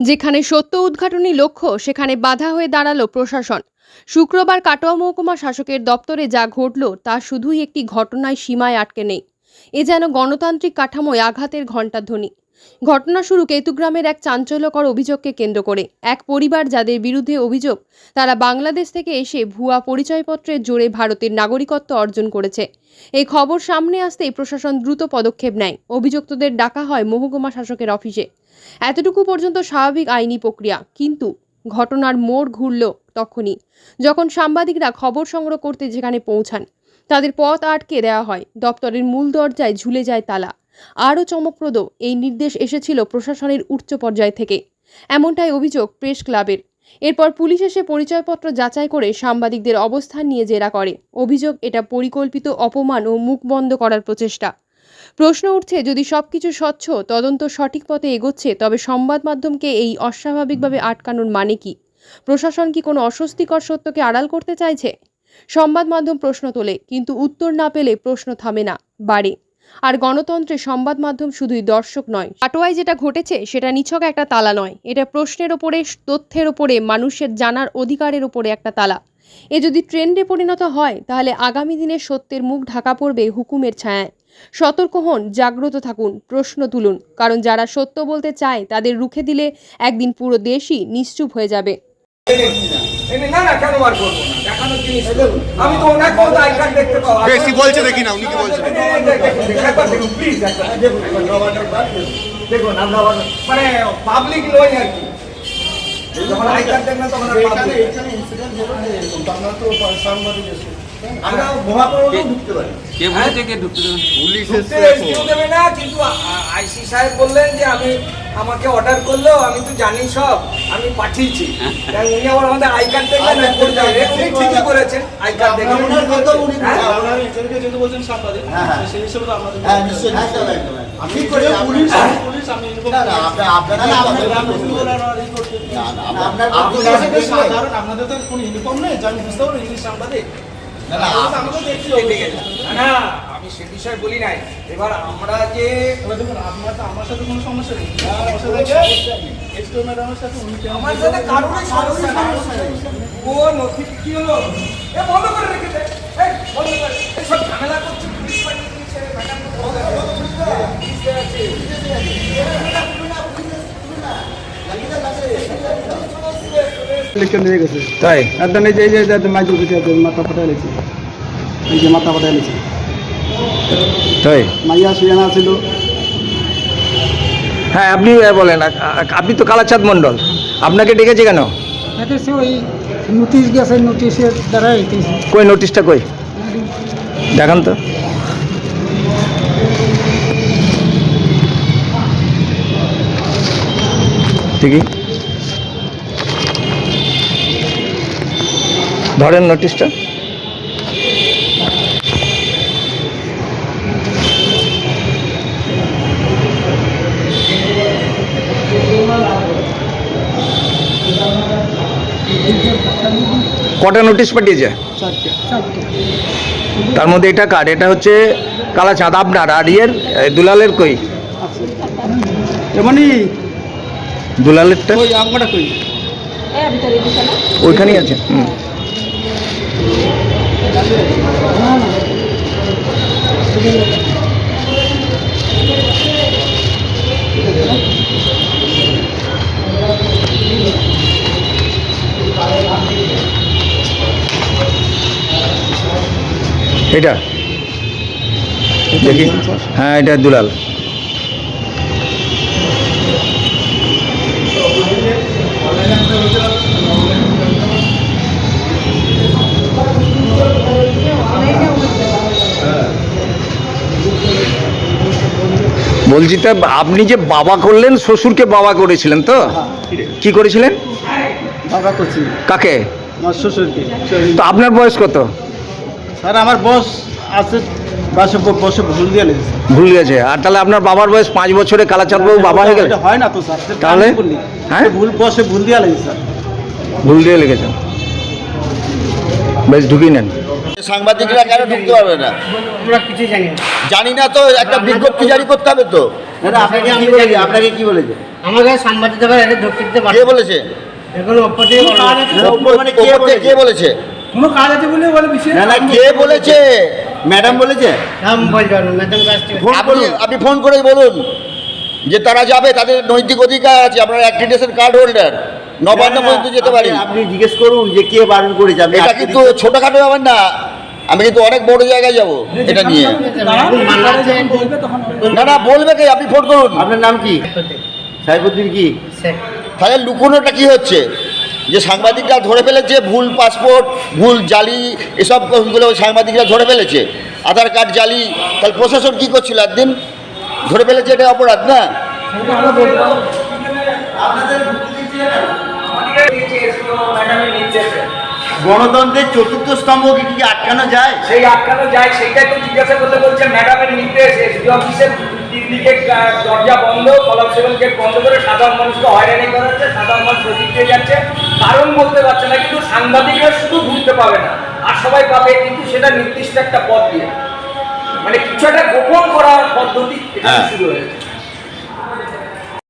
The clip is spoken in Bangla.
যেখানে সত্য উদ্ঘাটনী লক্ষ্য, সেখানে বাধা হয়ে দাঁড়াল প্রশাসন। শুক্রবার কাটোয়া মহকুমা শাসকের দপ্তরে যা ঘটল, তা শুধুই একটি ঘটনায় সীমায় আটকে নেই। এ যেন গণতান্ত্রিক কাঠামোয় আঘাতের ঘণ্টাধ্বনি। ঘটনা শুরু কেতুগ্রামের এক চাঞ্চল্যকর অভিযোগকে কেন্দ্র করে। এক পরিবার যাদের বিরুদ্ধে অভিযোগ, তারা বাংলাদেশ থেকে এসে ভুয়া পরিচয়পত্রের জোরে ভারতের নাগরিকত্ব অর্জন করেছে। এই খবর সামনে আসতেই প্রশাসন দ্রুত পদক্ষেপ নেয়। অভিযুক্তদের ডাকা হয় মহকুমা শাসকের অফিসে। এতটুকু পর্যন্ত স্বাভাবিক আইনি প্রক্রিয়া, কিন্তু ঘটনার মোড় ঘুরল তখনই। যখন সাংবাদিকরা খবর সংগ্রহ করতে যেখানে পৌঁছান, তাদের পথ আটকে দেওয়া হয়। দপ্তরের মূল দরজায় ঝুলে যায় তালা। আরও চমকপ্রদ, এই নির্দেশ এসেছিল প্রশাসনের উচ্চ পর্যায় থেকে। এমনটাই অভিযোগ প্রেস ক্লাবের। এরপর পুলিশ এসে পরিচয়পত্র যাচাই করে সাংবাদিকদের অবস্থান নিয়ে জেরা করে। অভিযোগ, এটা পরিকল্পিত অপমান ও মুখ বন্ধ করার প্রচেষ্টা। প্রশ্ন উঠছে, যদি সবকিছু স্বচ্ছ, তদন্ত সঠিক পথে এগোচ্ছে, তবে সংবাদ মাধ্যমকে এই অস্বাভাবিকভাবে আটকানোর মানে কি? প্রশাসন কি কোনো অস্বস্তিকর সত্যকে আড়াল করতে চাইছে? সংবাদ মাধ্যম প্রশ্ন তোলে, কিন্তু উত্তর না পেলে প্রশ্ন থামে না, বাড়ে। আর গণতন্ত্রে সংবাদ মাধ্যম শুধুই দর্শক নয়। কাটোয়ায় যেটা ঘটেছে, সেটা নিছক একটা তালা নয়। এটা প্রশ্নের ওপরে, তথ্যের ওপরে, মানুষের জানার অধিকারের ওপরে একটা তালা। এ যদি ট্রেন্ডে পরিণত হয়, তাহলে আগামী দিনে সত্যের মুখ ঢাকা পড়বে হুকুমের ছায়ায়। সতর্ক হন, জাগ্রত থাকুন, প্রশ্ন তুলুন। কারণ যারা সত্য বলতে চায়, তাদের রুখে দিলে একদিন পুরো দেশই নিশ্চুপ হয়ে যাবে। এনে না না কেন বার করব না? দেখানোর জিনিস আমি তো ওনাকে তো আই কার্ড দেখতে পাবো বেশি বলছে দেখি না উনি কি বলছেন একবার দেখুন প্লিজ দেখুন দেখুন আমরা মানে পাবলিক নই আর কি। যখন আই কার্ড দেখবেন তখন আর public। আমরা মহাপ্রভু ঢুকতে পারি। কে বলেছে কে ঢুকতে দেবেন পুলিশ ঢুকতে দেবে না কিন্তু আইসি সাহেব বললেন যে আমি আমাকে অর্ডার করল আমি তো জানি সব আমি পাঠিয়েছি। উনি আবার আমাদের আই কার্ড দেখলেন উনি ঠিকই করেছেন আই কার্ড দেখলেন হ্যাঁ? আপনাদের হ্যাঁ, নিশ্চয়ই, একদম, একদম, একদম। আমি করে পুলিশ পুলিশ আমি ইনফর্ম না, না, আপনার- আপনার- না, আপনার- আপনি কি বলে আমার এই করতে না, না, আপনার- আপনাদের তো কোনো ইউনিফর্ম নেই যে আমি বুঝতে পারব ইংলিশ সাংবাদিক আমাকে না, না আমি সে বিষয়ে বলি নাই। এবার আমরা যে এবার দেখুন আপনার তো আমার সাথে কোনো সমস্যা নেই। আমার সাথে উনি আমার সাথে কারোরই সমস্যা ও নথি কি হলো? এ বন্ধ করে রেখেছে এই বন্ধ করে সব ঝামেলা করছে পুলিশ পাঠিয়ে দিয়েছে ম্যাডাম বুঝতে আছে। লিখে নিয়ে তাই? একদম এই যে মাথা ফাটাই লেছে এই যে মাথা ফাটাই লেছে তাই? মাইয়া সুয়ানা ছিল। হ্যাঁ আপনি বলেন আপনি তো কালাচাঁদ মণ্ডল। আপনাকে ডেকেছে কেন? ওই নোটিশ গেছে নোটিশের দ্বারা কই নোটিশটা কই? দেখান তো। ঠিকই ধরেন নোটিশটা। কটা নোটিশ পাঠিয়েছে? তার মধ্যে এটা কার এটা হচ্ছে কালাচাঁদ আপনার আর ইয়ের দুলালের কই? এমনই দুলালেরটা? কই? ওইখানেই আছে হুম। এটা। দেখি। হ্যাঁ এটা দুলাল। বলছি তা আপনি যে বাবা করলেন শ্বশুরকে বাবা করেছিলেন তো? কি করেছিলেন? করছি। কাকে? শ্বশুরকে। তো আপনার বয়স কত? স্যার আমার বস আছে বাসে বসে ভুল দিয়ে লেগেছে ভুল গেছে আর তাহলে আপনার বাবার বয়স পাঁচ বছরে কালাচাঁদ বাবু বাবা হয়ে গেল? এটা হয় না তো স্যার তাহলে? হ্যাঁ? ভুল বসে ভুল দিয়ে লেগেছে স্যার। ভুল দিয়ে লেগেছেন বেশ ঢুকিয়ে নেন। সাংবাদিকরা কেন ঢুকতে পারবে না? আমরা কিছু জানি না। জানি না তো একটা বিজ্ঞপ্তি জারি করতে হবে তো। আপনাকে কি বলেছে আপনাকে কি বলেছে? আমাকে এটা ঢুকতে দিতে কে পারে বলেছে? মানে কে বলেছে? কোনো কাজ আছে বলে বলে বিশেষ না না কে বলেছে? ম্যাডাম বলেছে? নাম বলতে ম্যাডাম কাছ আপনি আপনি ফোন করে বলুন যে তারা যাবে তাদের নৈতিক অধিকার আছে আপনার অ্যাক্রিডিটেশন কার্ড হোল্ডার নবান্ন পর্যন্ত যেতে পারি। আপনি- জিজ্ঞেস করুন যে কে বারণ করেছে আপনি এটা কিন্তু ছোটখাটো ব্যাপার না আমি কিন্তু অনেক বড় জায়গায় যাব এটা নিয়ে। না না বলবে কি? আপনি ফোন করুন। আপনার নাম কি? সাইফুদ্দিন। কি? তাহলে লুকোনোটা কি হচ্ছে? যে সাংবাদিকরা ধরে ফেলেছে ভুল পাসপোর্ট ভুল জালি এসবগুলো সাংবাদিকরা ধরে ফেলেছে। আধার কার্ড জালি তাহলে প্রশাসন কী করছিল একদিন? ধরে ফেলেছে এটা অপরাধ না? গণতন্ত্রের চতুর্থ স্তম্ভকে কি কি আটকানো যায়? সেই আটকানো যায় সেইটাই তো জিজ্ঞাসা করতে বলছে ম্যাডামের নির্দেশ এসডিও অফিসের দিকে দরজা বন্ধ কলম সেভেন গেট বন্ধ করে সাধারণ মানুষকে হয়রানি করা হচ্ছে সাধারণ মানুষ প্রতিক্রিয়া যাচ্ছে। কারণ বলতে পারছে না কিন্তু সাংবাদিকরা শুধু ঘুরতে পাবে না আর সবাই পাবে কিন্তু সেটা নির্দিষ্ট একটা পথ দিয়ে। মানে কিছু একটা গোপন করার পদ্ধতি এটা হ্যাঁ। শুরু হয়েছে।